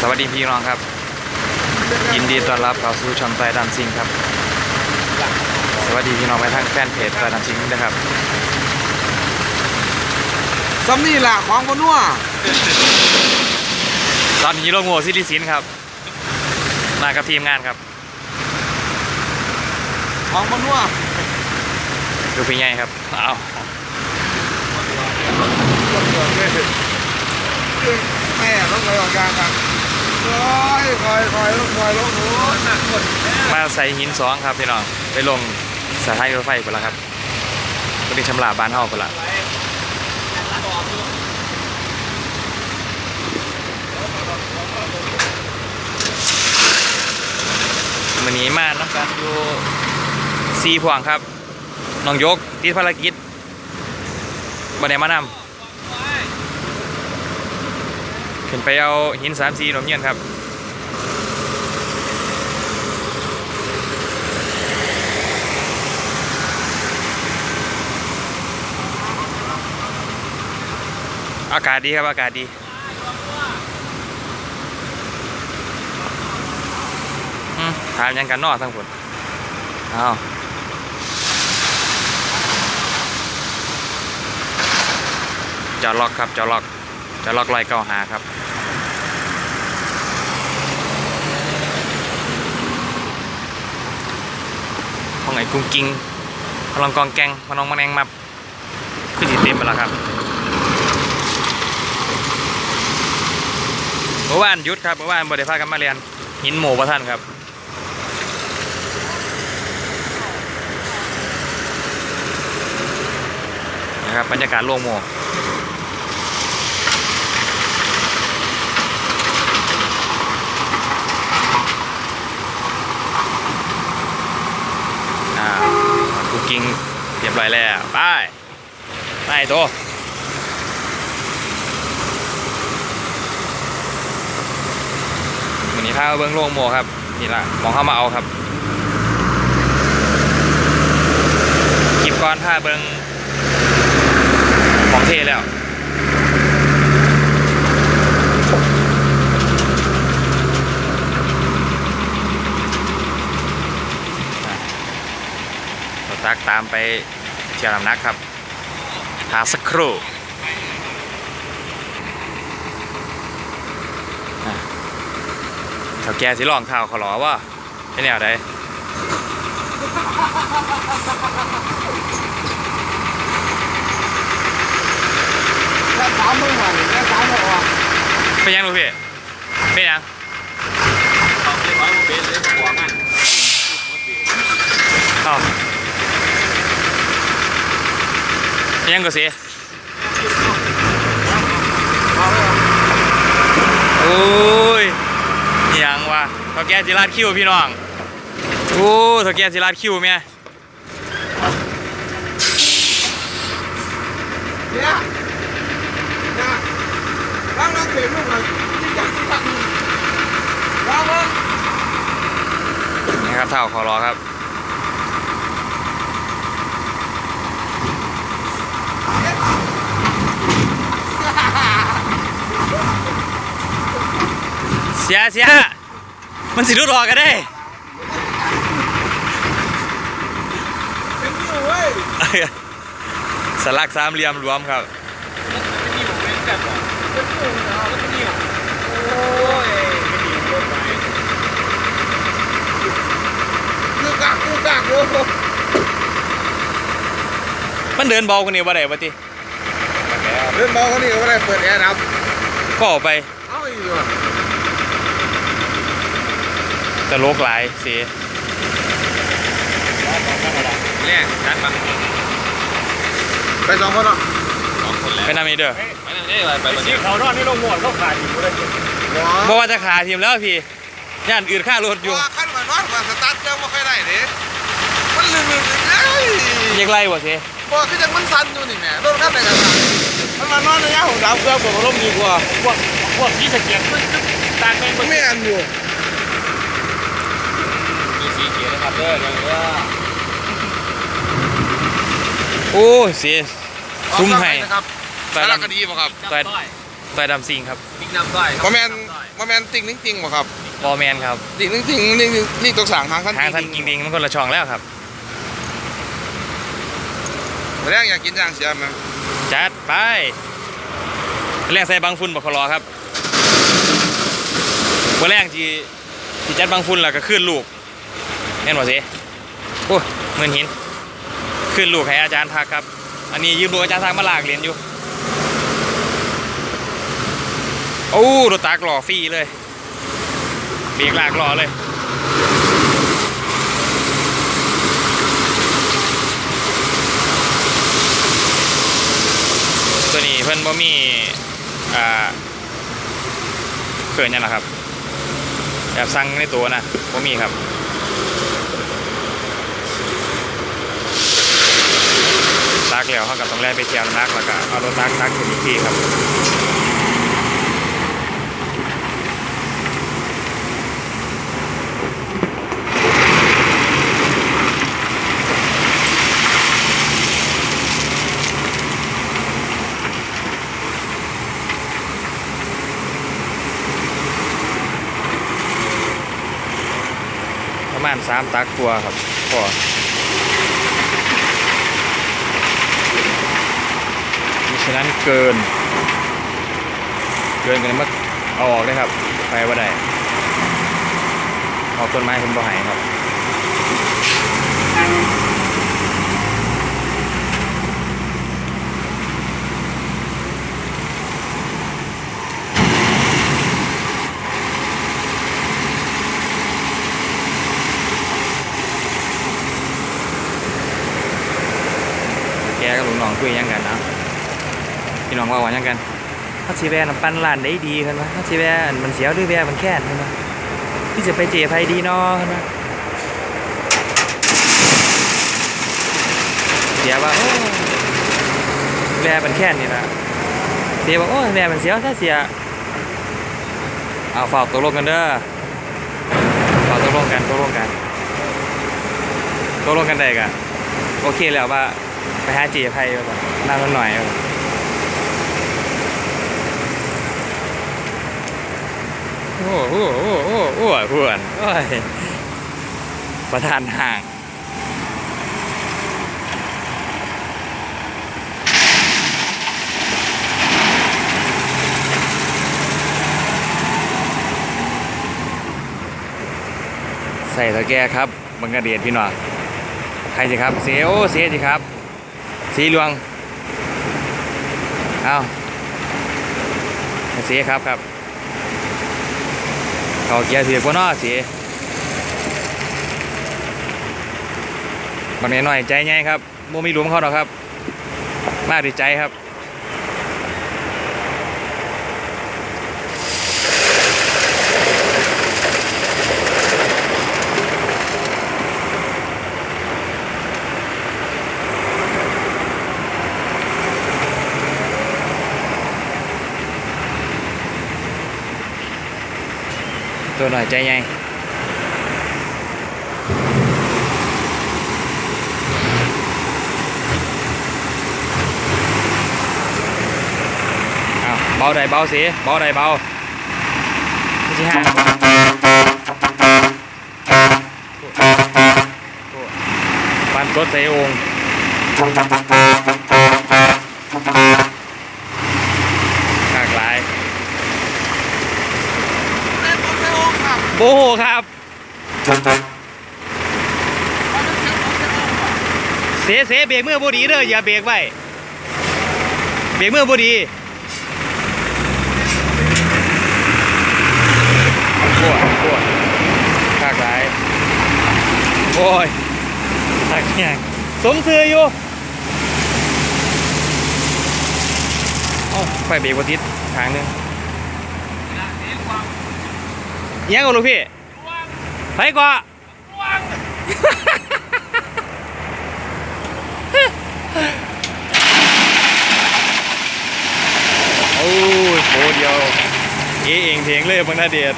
สวัสดีพี่น้องครับ ยินดีต้อนรับเข้าสู่ช่องใต้ดำซิงครับ สวัสดีพี่น้องไปทางแฟนเพจใต้ดำซิงนะครับซ้ำนี่แหละของบนนัวตอนนี้โลโง่ซิติสินครับ มากับทีมงานครับของบนนัวดูพี่ใหญ่ครับเอาแม่ต้องคอยออกกลางกันค อยคอยคอยต้องคอยลงโอ้หนักหมดมาใส่หินสองครับพี่น้องไปลงสถานีรถไฟไปแล้วครับก็ได้ชำระบ้านเฮาไปละวันนี้มาน้ำกันอยู่ซีพวงครับน้องยกที่ภารกิจบันไดมานำ ขึ้นไปเอาหินสามสีหนมเย็นครับอากาศดีครับ อากาศดี ถามยังกันนอทั้งคนเอาจอล็อกครับจอล็อกจอล็อกลอยเก้าหาครับ ไองไหนกุ้งกิ้งพลังกองแกงพลองมะแนงมาขึ้นสีเต็มไปแล้วครับเมื่อวานยุดครับเมื่อวานบริพากันมาเรียนหินหมูประท่านครับนะครับบรรยากาศโล่งโม กิ้งเรียบร้อยแล้วไปไปตัววันนี้พามาเบื้องโล่งโมครับนี่ละมองเข้ามาเอาครับคลิปก้อนพาเบื้องของเทแล้ว เราตักตามไปเที่ยวลำนักครับหาสักครู่เถ่าแกสิลองเท้าเขาหรอว่าเป็นแนวใดแค่สามไม่ไหวแค่สามไม่ออกเป็นยังลูกพี่เป็นยัง เขาเรียกว่าเป็นเรื่องหัวมัน เอ้าเป็น ยังก็เอาเลยโอ้ยยังวะเถ่าแกสิลาดคิวพี่น้องโอ้เถ่าแกสิลาดคิวเมียเนี่ยเนี่ยล้างล้างเข็มลูกหน่อยที่อยากที่ตักล้างล้างนี่ครับเท้าขารอครับ เสียเสียมันสิรุดออกกันได้เป็นนิ้วเว้ยสลักสามเหลี่ยมรวมครับเป็นนิ้วเป็นแบบว่าเป็นนิ้วนะเป็นนิ้วโอ้ยเป็นนิ้วลงไปคือกากคือกากอยู่มันเดินเบากว่านี้บ่ได้บ่ติเล่นบอลเขานี่ก็ไม่ได้เปิดแอร์ดับก็ออกไป เอาอีก ว่ะแต่โลกหลายเสียแรกดันมาไปสองคนเนาะสองคนแล้วไปนำนี่เด้อไปนั่นนี่ไปไปที่เขานอนนี่ลงหมดเขาขาดอยู่เลยหัวบ่ว่าจะขาทีมแล้วพี่ย่านอื่นค่ารถอยู่ว่าขั้นก่อนว่าว่าสตาร์ทเครื่องไม่ค่อยได้เด้มันลืมลืมเอ้ยยังไล่บ่เสียบอกคือจังมันสั่นอยู่นี่แหม่โดนขั้นไหนกันล่ะมันมานอนในย่าของดาวเครื่องเปิดพัดลมดีกว่าพวกพวกที่สะเก็ดมันตากแมงมันไม่อันอยู่ มีสีเขียวนะครับเด้อเดี๋ยวว่าโอ้เสียซุ้มให้นะครับต่อยสารดำคดีป่ะครับต่อยต้อยต่อยดำซิงครับบิ๊กน้ำต้อยคอมเมนต้อยมาแมนติ่งนิ่งติ่งบ่ครับบอแมนครับติ่งนิ่งติ่งนี่นี่ตัวสางทางขั้นทางท่านกิงดิงมันคนละช่องแล้วครับแรกอยากกินย่างเสียไหมจัดไปแรงใส่บางฝุ่นบกคลอครับวันแรกที่ที่จัดบางฝุ่นแล้วก็ขึ้นลูก แน่นบ่สิโอ้ยเงินหิน ขึ้นลูกให้อาจารย์ทักครับ อันนี้ยืมลูกอาจารย์ทักมาลากเรียนอยู่โอ้รถตากหล่อฟรีเลยเบรกลากหล่อเลยตัวนี้เพิ่อนบ่มีอ่าเขินยังนะครับแบบสั่งในตัวนะบ่มีครับ ตักแล้วเขากับต้องแล่นไปเที่ยวนักแล้วก็เอารถตักตักถึงอีกทีครับประมาณสามตักตัวครับพอ ฉะนั้นเกิน เกินกันมาเอาออกได้ครับ ไปว่าได้ออกต้นไม้คุณบ่หายครับ แกกับลุงน้องคุยหยังกันนะพี่น้ องว่าว่าหยังกันถ้าสีแวร์น้ำปั้นร้านได้ดีขึ้นไหมถ้าสีแวร์มันเสียวหรือแวร์มันแค่นขึ้นไหมพี่จะไปเจไพดีเนอขึ้นไหมเสียว่าโอ้แวร์มันแค่นนี่นะเสียว่าโอ้แวร์มันเสียวถ้าเสียเอาฝากตกลงกันเด้อฝากตกลงกันตกลงกันตกลงกันได้กันโอเคแล้วว่าไปหาจีไพ่ก่อนนั่งกันหน่อยก่อน โอ้โหโอ้โหโอ้โหโอ้โหเพื่อนโอ้ยประธานห่างใส่ตะแกรครับบังกระเดียดพี่หน้อใครสิครับ เสียโอ้เสียสิครับ สีหลวง เอาเสียครับครับ เขาเกียร์เสีกว่าน้อสียบางหน่อยใจไงครับโมมีหลุมเขาหรอกครับ มากดีใจครับ ตัวหน่อยใจไงเอาเบาได้เบาสิเบาได้เบาไม่ใช่ห้าปันกดใส่องค์หลากหลาย เล่นบอลเทโอครับ โบโหครับ เสเสเบรกมือบดีเด้ออย่าเบรกไว้เบรกมือบดีปวดปวดขากไหลโอ้ยทักยังสมซื้ออยู่เอ้าไฟเบรกบ่ติดทางนึงอิห ยังกับลูกพี่ไปก่อนโอ้ยโหเดียวเอเองเพลงเลยบางนาเดชด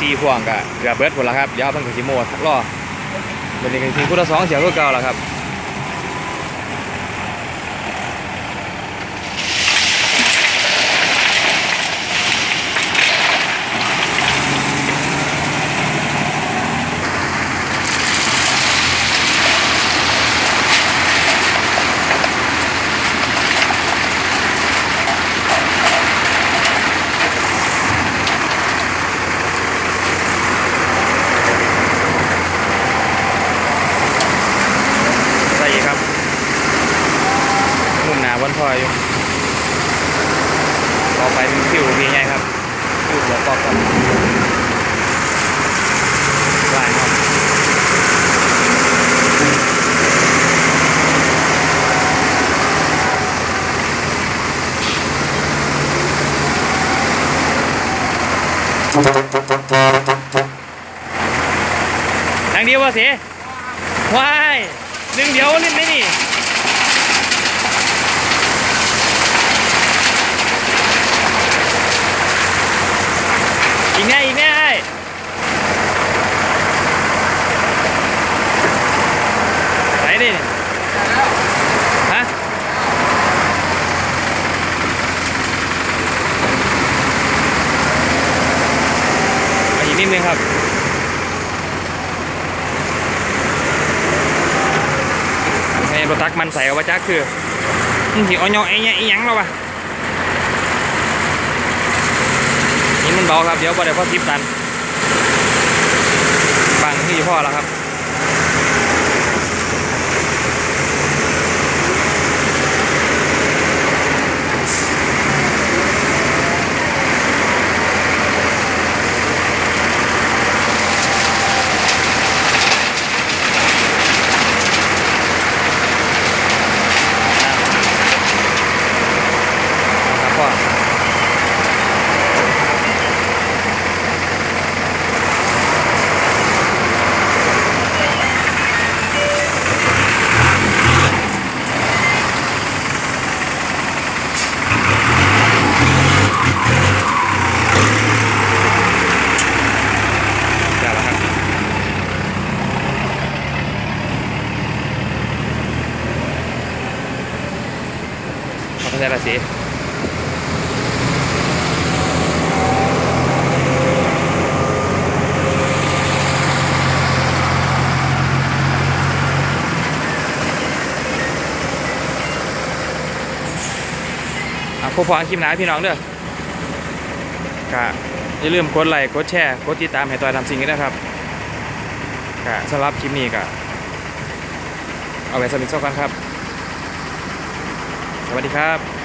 สี่พวงก็เกือบเบิดผลแล้วครับเดี๋ยวเพิ่นก็สิโมดรอวันนี้ก็สิคู่ละสองเสียงก็เก่าแล้วครับ ใส่อีกครับ มุมหนาวันพลอยอยู่ต่อไปเป็นคิวพีไงครับ คิวหัวปอกครับลครับทางเดียววะเสีว้ายหนึ่งเดียวเล่นไหมนี่ อีกแน่อีกแน่ไอ้ไหนดิฮะมาอีกนิดนึงครับ ให้ รถตักมันใส่ว่าไว้จักคือมึงสิอาเนาะไอ้เนี่ยไอ้ยังแล้ววะนี่มันเบาครับเดี๋ยวบ่ได้พอสิบตันบังที่พ่อแล้วครับ พบพอคลิปหนาพี่น้องเด้อก็อย่าลืมกดไลค์กดแชร์กดติดตามให้ตัวทำสิ่งนี้นะครับก็สำหรับคลิปนี้ก็เอาไว้สมิทเท่ากันครับ สวัสดีครับ